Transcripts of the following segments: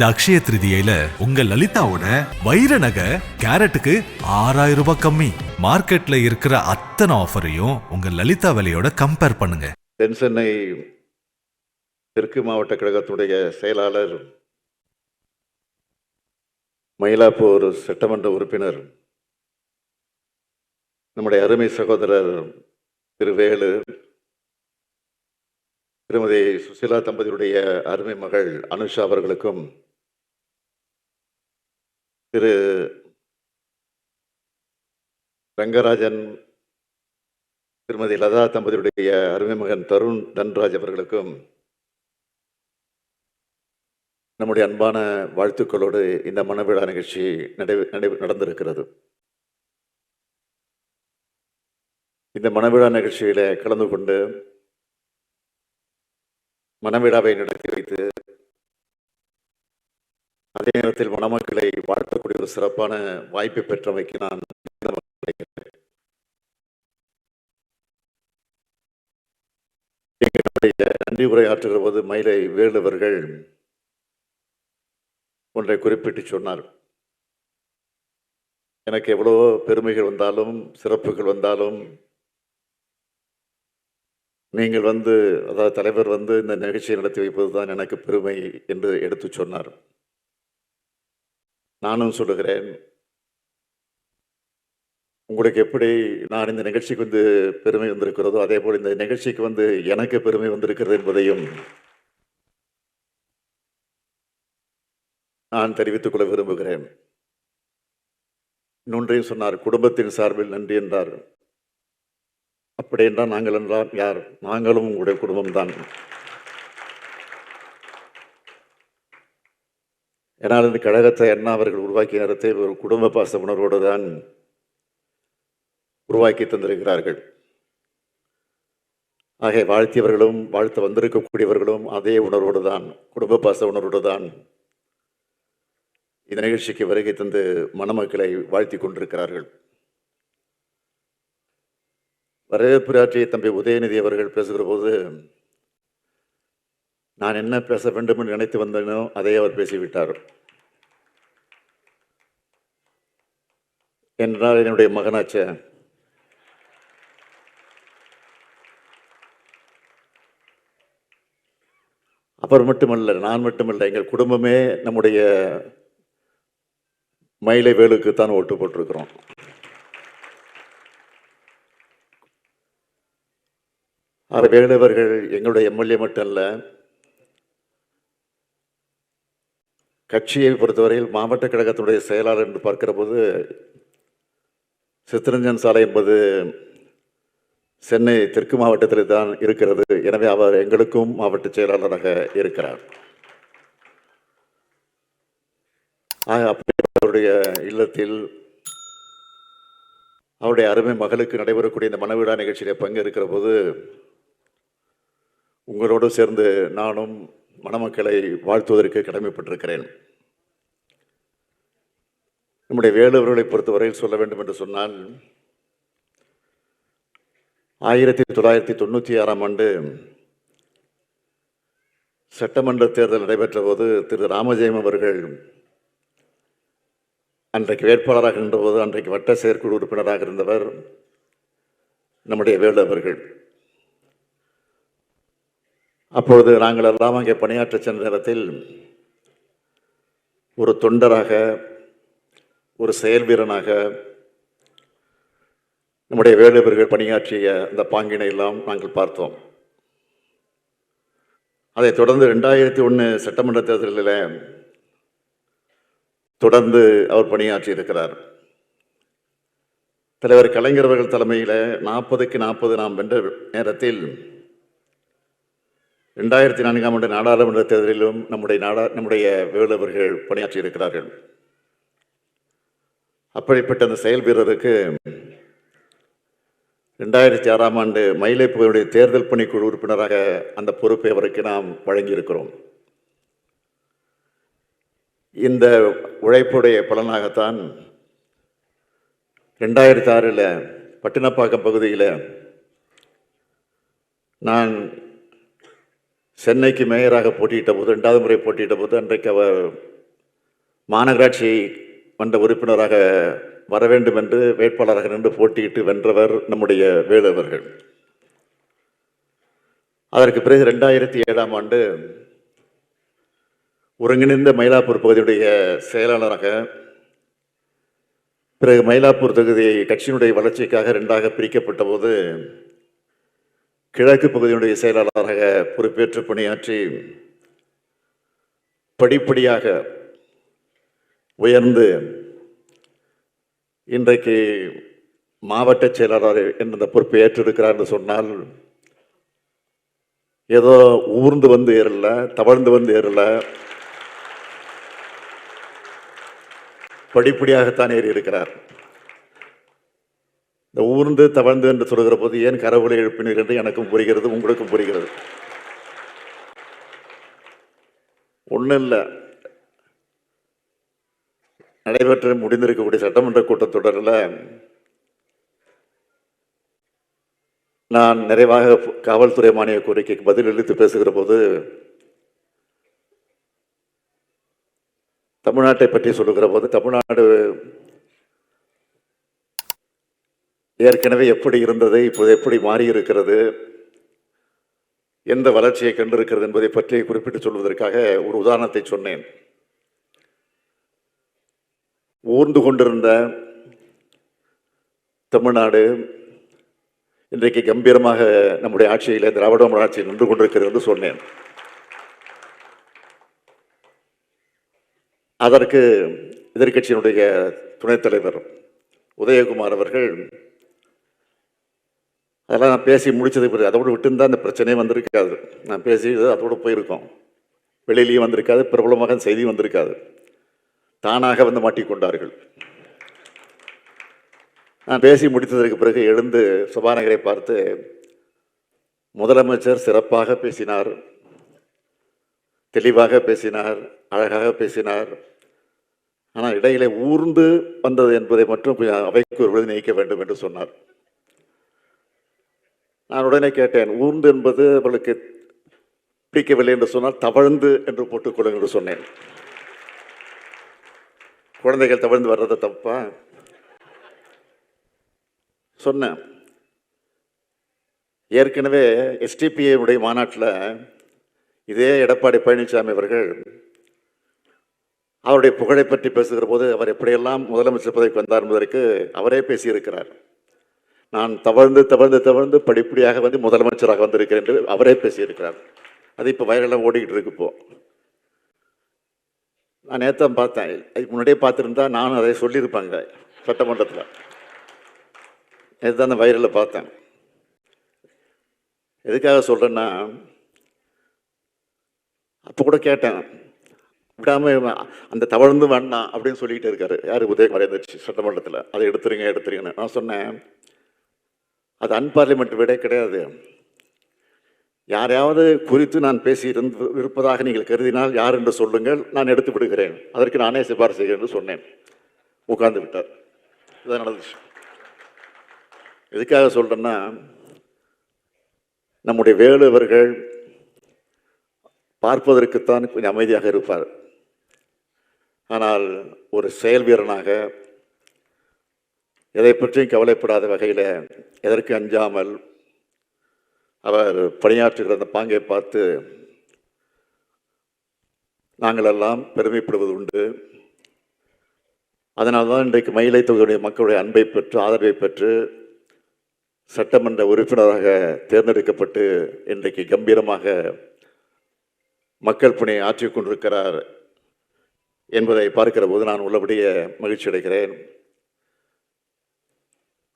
இந்த அக்ஷய திருதியில உங்க லலிதாவோட வைர நகை கேரட்டுக்கு ஆறாயிரம் ரூபாய் கம்மி. மார்க்கெட்ல இருக்கிற அத்தனை ஆஃபரையும் உங்க லலிதா விலையோட கம்பேர் பண்ணுங்க. தென் சென்னை தெற்கு மாவட்ட கழகத்துடைய செயலாளர் மயிலாப்பூர் சட்டமன்ற உறுப்பினர் நம்முடைய அருமை சகோதரர் திரு வேலு திருமதி சுசிலா தம்பதியுடைய அருமை மகள் அனுஷா அவர்களுக்கும் திரு ரங்கராஜன் திருமதி லதா தம்பதியுடைய அருமை மகன் தருண் தன்ராஜ் அவர்களுக்கும் நம்முடைய அன்பான வாழ்த்துக்களோடு இந்த மனவிழா நிகழ்ச்சி நடை நடை நடந்திருக்கிறது. இந்த மனவிழா நிகழ்ச்சியில் கலந்து கொண்டு மனவிழாவை நடத்தி வைத்து அதே நேரத்தில் மணமக்களை வாழ்த்தக்கூடிய ஒரு சிறப்பான வாய்ப்பை பெற்றமைக்கு நான் எங்களுடைய நன்றி உரையாற்றுகிற போது மயிலை வேலுவர்கள் ஒன்றை குறிப்பிட்டு சொன்னார். எனக்கு எவ்வளோ பெருமைகள் வந்தாலும் சிறப்புகள் வந்தாலும் நீங்கள் வந்து அதாவது தலைவர் வந்து இந்த நிகழ்ச்சியை நடத்தி வைப்பது தான் எனக்கு பெருமை என்று எடுத்து சொன்னார். நானும் சொல்லுகிறேன். உங்களுக்கு எப்படி நான் இந்த நிகழ்ச்சிக்கு வந்து பெருமை வந்திருக்கிறதோ அதே போல் இந்த நிகழ்ச்சிக்கு வந்து எனக்கு பெருமை வந்திருக்கிறது என்பதையும் நான் தெரிவித்துக் கொள்ள விரும்புகிறேன். இன்னொன்றையும் சொன்னார் குடும்பத்தின் சார்பில் நன்றி என்றார். அப்படி என்றால் நாங்கள் என்றால் யார்? நாங்களும் உங்களுடைய குடும்பம்தான். ஏன்னால் இந்த கழகத்தை அண்ணா அவர்கள் உருவாக்கிய நேரத்தை ஒரு குடும்ப பாச உணர்வோடு தான் உருவாக்கி தந்திருக்கிறார்கள். ஆக வாழ்த்தியவர்களும் வாழ்த்து வந்திருக்கக்கூடியவர்களும் அதே உணர்வோடு தான் குடும்ப பாச உணர்வோடு தான் இந்த நிகழ்ச்சிக்கு வருகை தந்து மணமக்களை வாழ்த்தி கொண்டிருக்கிறார்கள். வரவேற்புராற்றிய தம்பி உதயநிதி அவர்கள் பேசுகிற போது நான் என்ன பேச வேண்டும் என்று நினைத்து வந்தேனோ அதை அவர் பேசிவிட்டார். என்றால் என்னுடைய மகனாச்ச. அவர் மட்டுமல்ல நான் மட்டுமல்ல எங்கள் குடும்பமே நம்முடைய மயிலை வேலுக்கு தான் ஓட்டு போட்டிருக்கிறோம். அவர் வேலவர்கள் எங்களுடைய எம்எல்ஏ மட்டும் இல்லை கட்சியை பொறுத்தவரையில் மாவட்ட கழகத்தினுடைய செயலாளர் என்று பார்க்கிற போது சித்தரஞ்சன் சாலை என்பது சென்னை தெற்கு மாவட்டத்தில் தான் இருக்கிறது. எனவே அவர் எங்களுக்கும் மாவட்ட செயலாளராக இருக்கிறார். அப்படி அவருடைய இல்லத்தில் அவருடைய அருமை மகளுக்கு நடைபெறக்கூடிய இந்த மனவிழா நிகழ்ச்சியில பங்கு இருக்கிற போது உங்களோடு சேர்ந்து நானும் மணமக்களை வாழ்த்துவதற்கு கடமைப்பட்டிருக்கிறேன். நம்முடைய வேலுவர்களை பொறுத்தவரையில் சொல்ல வேண்டும் என்று சொன்னால் ஆயிரத்தி தொள்ளாயிரத்தி தொண்ணூற்றி ஆறாம் ஆண்டு சட்டமன்ற தேர்தல் நடைபெற்ற போது திரு ராமஜெயம் அவர்கள் அன்றைக்கு வேட்பாளராக இருந்தபோது அன்றைக்கு வட்ட செயற்குழு உறுப்பினராக இருந்தவர் நம்முடைய வேலு அவர்கள். அப்பொழுது நாங்கள் எல்லாம் அங்கே பணியாற்ற சென்ற நேரத்தில் ஒரு தொண்டராக ஒரு செயல் வீரனாக நம்முடைய வேலுவர்கள் பணியாற்றிய அந்த பாங்கினை எல்லாம் நாங்கள் பார்த்தோம். அதைத் தொடர்ந்து ரெண்டாயிரத்தி ஒன்று சட்டமன்ற தேர்தலில் தொடர்ந்து அவர் பணியாற்றி இருக்கிறார் தலைவர் கலைஞர் அவர்கள் தலைமையில் நாற்பதுக்கு நாற்பது நாம் வென்ற நேரத்தில் ரெண்டாயிரத்தி நான்காம் ஆண்டு நாடாளுமன்ற தேர்தலிலும் நம்முடைய நாடா நம்முடைய வேலுவர்கள் பணியாற்றி இருக்கிறார்கள் அப்படிப்பட்ட அந்த செயல் வீரருக்கு ரெண்டாயிரத்தி ஆறாம் ஆண்டு மயிலைப்புகளுடைய தேர்தல் பணிக்குழு உறுப்பினராக அந்த பொறுப்பை அவருக்கு நாம் வழங்கியிருக்கிறோம். இந்த உழைப்புடைய பலனாகத்தான் ரெண்டாயிரத்தி ஆறில் பட்டினப்பாக்கம் பகுதியில் நான் சென்னைக்கு மேயராக போட்டியிட்ட போது ரெண்டாவது முறை போட்டியிட்ட போது அன்றைக்கு அவர் மாநகராட்சி மன்ற உறுப்பினராக வர வேண்டும் என்று வேட்பாளராக நின்று போட்டியிட்டு வென்றவர் நம்முடைய வேலவர்கள் அதற்கு பிறகு ரெண்டாயிரத்தி ஏழாம் ஆண்டு ஒருங்கிணைந்த மயிலாப்பூர் பகுதியுடைய செயலாளராக பிறகு மயிலாப்பூர் தொகுதி கட்சியினுடைய வளர்ச்சிக்காக ரெண்டாக பிரிக்கப்பட்ட போது கிழக்கு பகுதியினுடைய செயலாளராக பொறுப்பேற்று பணியாற்றி படிப்படியாக உயர்ந்து இன்றைக்கு மாவட்ட செயலாளர் என்ற பொறுப்பை ஏற்றிருக்கிறார் என்று சொன்னால் ஏதோ ஊர்ந்து வந்து ஏறல தவழ்ந்து வந்து ஏறல படிப்படியாகத்தான் ஏறி இருக்கிறார் இந்த ஊர்ந்து தவழ்ந்து என்று சொல்கிற போது ஏன் கரவுளை எழுப்பினீர் என்று எனக்கும் புரிகிறது உங்களுக்கும் புரிகிறது. ஒன்றும் இல்லை நடைபெற்று முடிந்திருக்கக்கூடிய சட்டமன்ற கூட்டத்தொடரில் நான் நிறைவாக காவல்துறை மானிய கோரிக்கைக்கு பதில் அளித்து பேசுகிற போது தமிழ்நாட்டை பற்றி சொல்லுகிற போது தமிழ்நாடு ஏற்கனவே எப்படி இருந்தது இப்போது எப்படி மாறி இருக்கிறது எந்த வளர்ச்சியை கண்டிருக்கிறது என்பதை பற்றி குறிப்பிட்டு சொல்வதற்காக ஒரு உதாரணத்தை சொன்னேன். ஊர்ந்து கொண்டிருந்த தமிழ்நாடு இன்றைக்கு கம்பீரமாக நம்முடைய ஆட்சியில் திராவிட மாடல் ஆட்சி நின்று கொண்டிருக்கிறது என்று சொன்னேன். அதற்கு எதிர்க்கட்சியினுடைய துணைத் தலைவர் உதயகுமார் அவர்கள் அதெல்லாம் நான் பேசி முடித்தது பிறகு அதோடு விட்டுருந்தா அந்த பிரச்சனையே வந்திருக்காது. நான் பேசி அதோடு போயிருக்கோம். வெளியிலையும் வந்திருக்காது பிரபலமாக செய்தி வந்திருக்காது. தானாக வந்து மாட்டிக்கொண்டார்கள். நான் பேசி முடித்ததற்கு பிறகு எழுந்து சுபாநகரை பார்த்து முதலமைச்சர் சிறப்பாக பேசினார். தெளிவாக பேசினார் அழகாக பேசினார். ஆனால் இடையிலே ஊர்ந்து வந்தது என்பதை மட்டும் கொஞ்சம் அவைக்கு ஒரு விருது நீக்க வேண்டும் என்று சொன்னார். நான் உடனே கேட்டேன் ஊர்ந்து என்பது அவளுக்கு பிடிக்கவில்லை என்று சொன்னால் தவழ்ந்து என்று போட்டுக்கொள்ளுங்கள் என்று சொன்னேன். குழந்தைகள் தவழ்ந்து வர்றது தப்பா? சொன்னேன். ஏற்கனவே SDPA மாநாட்டில் இதே எடப்பாடி பழனிசாமி அவர்கள் அவருடைய புகழை பற்றி பேசுகிற போது அவர் எப்படியெல்லாம் முதலமைச்சர் பதவிக்கு வந்தார் என்பதற்கு அவரே பேசியிருக்கிறார். நான் தவழ்ந்து தவழ்ந்து தவழ்ந்து படிப்படியாக வந்து முதலமைச்சராக வந்திருக்கிறேன் என்று அவரே பேசியிருக்கிறார். அது இப்போ வைரலாக ஓடிக்கிட்டு இருக்கு இப்போ. நான் நேற்று பார்த்தேன். அதுக்கு முன்னாடியே பார்த்துருந்தா நானும் அதை சொல்லியிருப்பாங்க சட்டமன்றத்தில். நேற்று தான் அந்த வைரலில் பார்த்தேன். எதுக்காக சொல்கிறேன்னா அப்போ கூட கேட்டேன். விடாமல் அந்த தவழ்ந்து வேண்டாம் அப்படின்னு சொல்லிக்கிட்டு இருக்காரு. யார்? உதயகுமார் எந்திரிச்சு சட்டமன்றத்தில். அதை எடுத்துருங்க எடுத்துருங்கன்னு. நான் சொன்னேன் அது அன்பார்லிமெண்ட் விட கிடையாது. யாரையாவது குறித்து நான் பேசி இருந்து இருப்பதாக நீங்கள் கருதினால் யார் என்று சொல்லுங்கள் நான் எடுத்து விடுகிறேன். அதற்கு நானே சிபாரிசு செய்கிறேன் என்று சொன்னேன். உட்கார்ந்து விட்டார். இதான் நடந்துச்சு எதுக்காக சொல்றேன்னா நம்முடைய வேலுவர்கள் பார்ப்பதற்குத்தான் கொஞ்சம் அமைதியாக இருப்பார். ஆனால் ஒரு செயல் வீரனாக எதை பற்றியும் கவலைப்படாத வகையில் எதற்கு அஞ்சாமல் அவர் பணியாற்றுகிற அந்த பாங்கை பார்த்து நாங்கள் எல்லாம் பெருமைப்படுவது உண்டு. அதனால்தான் இன்றைக்கு மயிலை தொகுதியுடைய மக்களுடைய அன்பை பெற்று ஆதரவை பெற்று சட்டமன்ற உறுப்பினராக தேர்ந்தெடுக்கப்பட்டு இன்றைக்கு கம்பீரமாக மக்கள் பணியை ஆற்றிக் கொண்டிருக்கிறார் என்பதை பார்க்கிற போது நான் உள்ளபடியே மகிழ்ச்சி அடைகிறேன்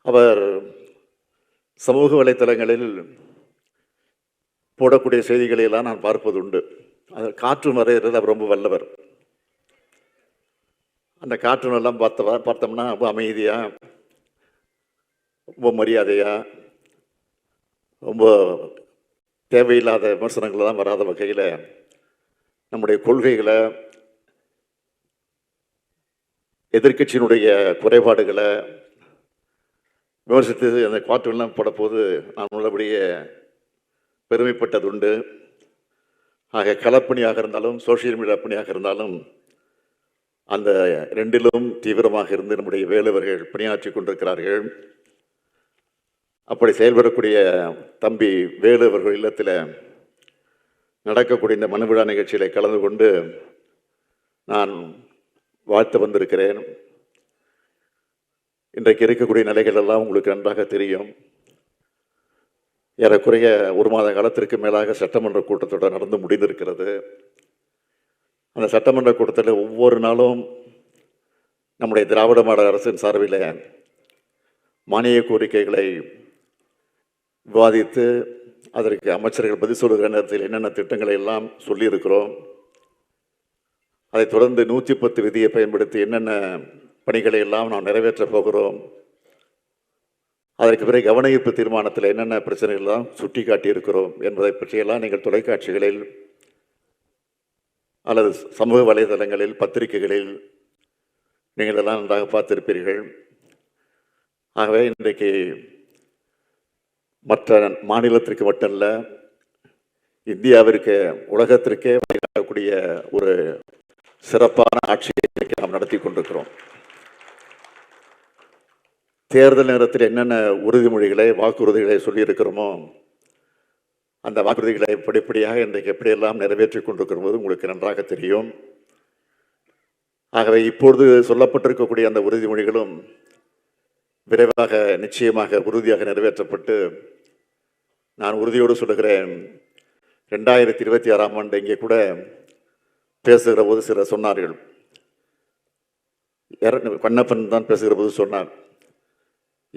அவர் சமூக வலைத்தளங்களில் போடக்கூடிய செய்திகளை எல்லாம் நான் பார்ப்பது உண்டு அதில் காற்று வரைகிறது அவர் ரொம்ப வல்லவர். அந்த காற்றுனெல்லாம் எல்லாம் பார்த்தவா பார்த்தோம்னா ரொம்ப அமைதியாக ரொம்ப மரியாதையாக ரொம்ப தேவையில்லாத விமர்சனங்கள்லாம் வராத வகையில் நம்முடைய கொள்கைகளை எதிர்க்கட்சியினுடைய குறைபாடுகளை விமர்சித்து அந்த கார்ட்டூன்லாம் போடப்போது நான் உள்ளபடியே பெருமைப்பட்டது உண்டு ஆக களப்பணியாக இருந்தாலும் சோஷியல் மீடியா பணியாக இருந்தாலும் அந்த ரெண்டிலும் தீவிரமாக இருந்து நம்முடைய வேலுவர்கள் பணியாற்றி கொண்டிருக்கிறார்கள். அப்படி செயல்படக்கூடிய தம்பி வேலு அவர்கள் இல்லத்தில் நடக்கக்கூடிய இந்த மனுவிழா நிகழ்ச்சியில் கலந்து கொண்டு நான் வாழ்த்து வந்திருக்கிறேன். இன்றைக்கு இருக்கக்கூடிய நிலைகள் எல்லாம் உங்களுக்கு நன்றாக தெரியும். ஏறக்குறைய ஒரு மாத காலத்திற்கு மேலாக சட்டமன்ற கூட்டத்தொடர் நடந்து முடிந்திருக்கிறது. அந்த சட்டமன்ற கூட்டத்தில் ஒவ்வொரு நாளும் நம்முடைய திராவிட மாடல் அரசின் சார்பில் மானிய கோரிக்கைகளை விவாதித்து அதற்கு அமைச்சர்கள் பதில் சொல்கிற நேரத்தில் என்னென்ன திட்டங்களை எல்லாம் சொல்லியிருக்கிறோம் அதைத் தொடர்ந்து நூற்றி பத்து விதியை பயன்படுத்தி என்னென்ன பணிகளை எல்லாம் நாம் நிறைவேற்றப் போகிறோம். அதற்கு பிறகு கவன ஈர்ப்பு தீர்மானத்தில் என்னென்ன பிரச்சனைகள் எல்லாம் சுட்டி காட்டியிருக்கிறோம் என்பதை பற்றியெல்லாம் நீங்கள் தொலைக்காட்சிகளில் அல்லது சமூக வலைதளங்களில் பத்திரிகைகளில் நீங்கள் எல்லாம் நன்றாக பார்த்திருப்பீர்கள். ஆகவே இன்றைக்கு மற்ற மாநிலத்திற்கு மட்டுமல்ல இந்தியாவிற்கு உலகத்திற்கே வழிகாட்டக்கூடிய ஒரு சிறப்பான ஆட்சியை இன்றைக்கு நாம் நடத்தி கொண்டிருக்கிறோம். தேர்தல் நேரத்தில் என்னென்ன உறுதிமொழிகளை வாக்குறுதிகளை சொல்லியிருக்கிறோமோ அந்த வாக்குறுதிகளை படிப்படியாக இன்றைக்கு எப்படியெல்லாம் நிறைவேற்றி கொண்டிருக்கிறது உங்களுக்கு நன்றாக தெரியும். ஆகவே இப்பொழுது சொல்லப்பட்டிருக்கக்கூடிய அந்த உறுதிமொழிகளும் விரைவாக நிச்சயமாக உறுதியாக நிறைவேற்றப்பட்டு நான் உறுதியோடு சொல்லுகிறேன் ரெண்டாயிரத்தி இருபத்தி ஆறாம் ஆண்டு இங்கே கூட பேசுகிற போது சிலர் சொன்னார்கள். கண்ணப்பன் தான் பேசுகிற போது சொன்னார்.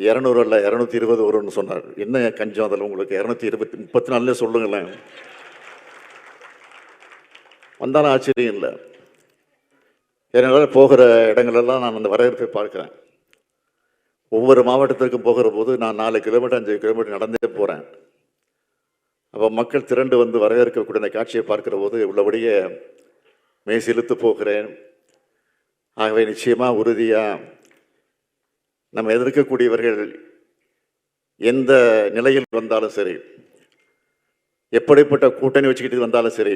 இரநூறு அல்ல இரநூத்தி இருபது வரும்னு சொன்னார். என்ன கஞ்சம் அதில் உங்களுக்கு? இரநூத்தி இருபத்தி முப்பத்தி நாலுல சொல்லுங்களேன். வந்தாலும் ஆச்சரியம் இல்லை. ஏனென்றால் போகிற இடங்களெல்லாம் நான் அந்த வரவேற்பை பார்க்குறேன். ஒவ்வொரு மாவட்டத்திற்கும் போகிற போது நான் நாலு கிலோமீட்டர் அஞ்சு கிலோமீட்டர் நடந்தே போகிறேன் அப்போ மக்கள் திரண்டு வந்து வரவேற்கக்கூடிய அந்த காட்சியை பார்க்கிற போது உள்ளபடியே மெய் செலுத்து போகிறேன். ஆகவே நிச்சயமாக உறுதியாக நம்ம எதிர்க்கக்கூடியவர்கள் எந்த நிலையில் வந்தாலும் சரி எப்படிப்பட்ட கூட்டணி வச்சுக்கிட்டு வந்தாலும் சரி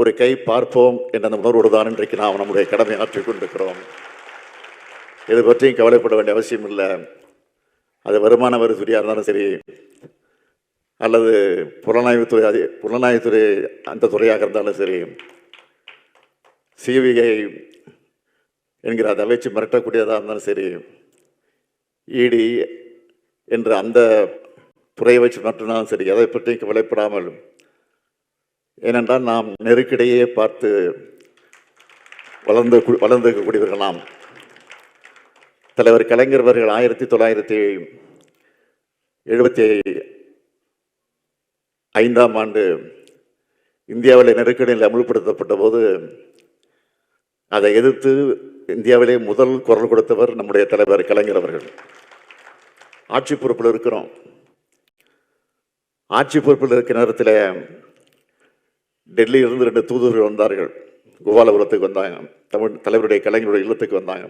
ஒரு கை பார்ப்போம் என்ற அந்த உணர்வோடு தான் இன்றைக்கு நாம் நம்முடைய கடமை ஆற்றிக் கொண்டிருக்கிறோம். இதை பற்றியும் கவலைப்பட வேண்டிய அவசியம் இல்லை. அது வருமான வரித்துறையாக இருந்தாலும் சரி அல்லது புலனாய்வுத்துறை அது புலனாய்வுத்துறை அந்த துறையாக இருந்தாலும் சரி சிபிஐ என்கிற அதை வச்சு மிரட்டக்கூடியதாக இருந்தாலும் சரி இடி என்று அந்த துறையை வச்சு மிரட்டினாலும் சரி அதை பற்றி கவலைப்படாமல் ஏனென்றால் நாம் நெருக்கடியே பார்த்து வளர்ந்து வளர்ந்திருக்கக்கூடியவர்கள் நாம். தலைவர் கலைஞர் அவர்கள் ஆயிரத்தி தொள்ளாயிரத்தி எழுபத்தி ஐந்தாம் ஆண்டு இந்தியாவில் நெருக்கடியில் அமுல்படுத்தப்பட்ட போது அதை எதிர்த்து இந்தியாவிலே முதல் குரல் கொடுத்தவர் நம்முடைய தலைவர் கலைஞர் அவர்கள். ஆட்சி பொறுப்பில் இருக்கிறோம். ஆட்சி பொறுப்பில் இருக்கிற நேரத்தில் டெல்லியிலிருந்து ரெண்டு தூதுவர்கள் வந்தார்கள். கோபாலபுரத்துக்கு வந்தாங்க. தமிழ் தலைவருடைய கலைஞருடைய இல்லத்துக்கு வந்தாங்க.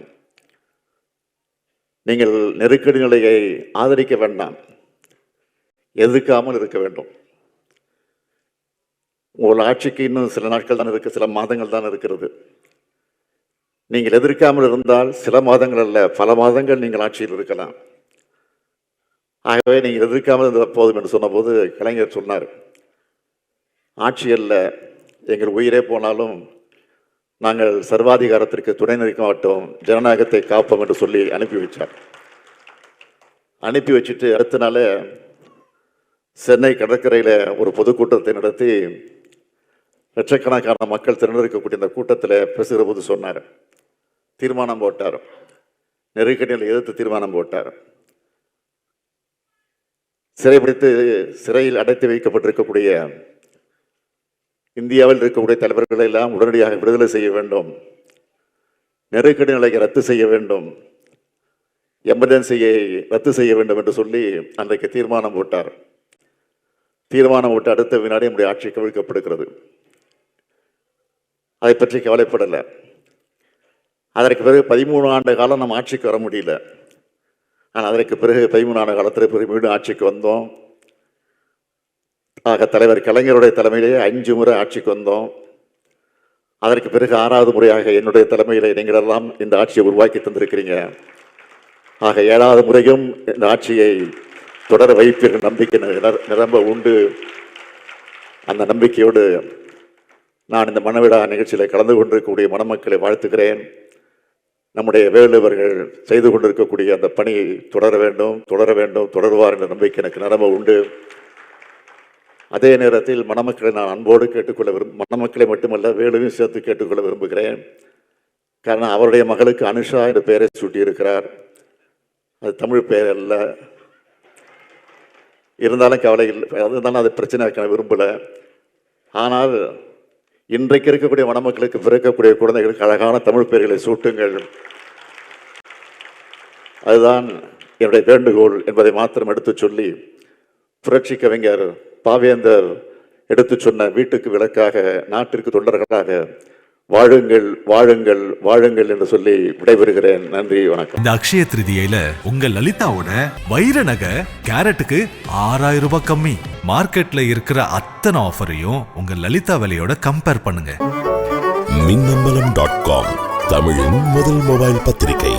நீங்கள் நெருக்கடி நிலையை ஆதரிக்க வேண்டாம். எதிர்க்காமல் இருக்க வேண்டும். உங்கள் ஆட்சிக்கு இன்னும் சில நாட்கள் தான் இருக்குது சில மாதங்கள் தான் இருக்கிறது. நீங்கள் எதிர்க்காமல் இருந்தால் சில மாதங்கள் அல்ல பல மாதங்கள் நீங்கள் ஆட்சியில் இருக்கலாம். ஆகவே நீங்கள் எதிர்க்காமல் இருந்த போதும் என்று சொன்னபோது கலைஞர் சொன்னார் ஆட்சி அல்ல எங்கள் உயிரே போனாலும் நாங்கள் சர்வாதிகாரத்திற்கு துணை நிற்க மாட்டோம் ஜனநாயகத்தை காப்போம் என்று சொல்லி அனுப்பி வச்சார் அனுப்பி வச்சுட்டு அடுத்த நாள் சென்னை கடற்கரையில் ஒரு பொதுக்கூட்டத்தை நடத்தி லட்சக்கணக்கான மக்கள் திரண்டிருக்கக்கூடிய இந்த கூட்டத்தில் பேசுகிற போது சொன்னார் தீர்மானம் போட்டார். நெருக்கடியில் எதிர்த்து தீர்மானம் போட்டார். சிறைபிடித்து சிறையில் அடைத்து வைக்கப்பட்டிருக்கக்கூடிய இந்தியாவில் இருக்கக்கூடிய தலைவர்களை எல்லாம் உடனடியாக விடுதலை செய்ய வேண்டும். நெருக்கடி நிலையை ரத்து செய்ய வேண்டும். எமர்ஜென்சியை ரத்து செய்ய வேண்டும் என்று சொல்லி அன்றைக்கு தீர்மானம் போட்டார். தீர்மானம் போட்டு அடுத்த வினாடி நம்முடைய ஆட்சி கவிழ்க்கப்படுகிறது. அதை பற்றி கவலைப்படலை. அதற்கு பிறகு பதிமூணு ஆண்டு காலம் நம்ம ஆட்சிக்கு வர முடியல. ஆனால் அதற்கு பிறகு பதிமூணு ஆண்டு காலத்தில் பிறகு மீண்டும் ஆட்சிக்கு வந்தோம். ஆக தலைவர் கலைஞருடைய தலைமையிலேயே அஞ்சு முறை ஆட்சிக்கு வந்தோம். அதற்கு பிறகு ஆறாவது முறையாக என்னுடைய தலைமையில் நீங்கள் எல்லாம் இந்த ஆட்சியை உருவாக்கி தந்திருக்கிறீங்க. ஆக ஏழாவது முறையும் இந்த ஆட்சியை தொடர வைப்பீர்கள் நம்பிக்கை நிர- நிரம்ப உண்டு. அந்த நம்பிக்கையோடு நான் இந்த மனவிழா நிகழ்ச்சியில் கலந்து கொண்டிருக்கக்கூடிய மணமக்களை வாழ்த்துகிறேன். நம்முடைய வேலுவர்கள் செய்து கொண்டிருக்கக்கூடிய அந்த பணி தொடர வேண்டும் தொடர வேண்டும் தொடருவார் என்ற நம்பிக்கை எனக்கு நிரம்ப உண்டு. அதே நேரத்தில் மணமக்களை நான் அன்போடு கேட்டுக்கொள்ள விரும்ப மணமக்களை மட்டுமல்ல வேலுவையும் சேர்த்து கேட்டுக்கொள்ள விரும்புகிறேன். காரணம் அவருடைய மகளுக்கு அனுஷா என்ற பெயரை சூட்டியிருக்கிறார். அது தமிழ் பெயர் அல்ல. இருந்தாலும் கவலை இல்லை. அது இருந்தாலும் அது பிரச்சனை விரும்பலை. ஆனால் இன்றைக்கு இருக்கக்கூடிய மணமக்களுக்கு பிறக்கக்கூடிய குழந்தைகளுக்கு அழகான தமிழ் பெயர்களை சூட்டுங்கள். அதுதான் என்னுடைய வேண்டுகோள் என்பதை மாத்திரம் எடுத்துச் சொல்லி புரட்சி கவிஞர் பாவேந்தர் எடுத்துச் சொன்ன வீட்டுக்கு விளக்காக நாட்டிற்கு தொண்டர்களாக வாழுங்கள் வாழுங்கள் வாழுங்கள் என்று சொல்லி விடைபெறுகிறேன். நன்றி வணக்கம். இந்த அக்ஷய திருதியில உங்க லலிதாவோட வைர நகை கேரட்டுக்கு ஆறாயிரம் ரூபாய் கம்மி. மார்க்கெட்ல இருக்கிற அத்தனை ஆஃபரையும் உங்க லலிதா விலையோட கம்பேர் பண்ணுங்க. மின்னம்பலம் டாட் காம் தமிழின் முதல் மொபைல் பத்திரிகை.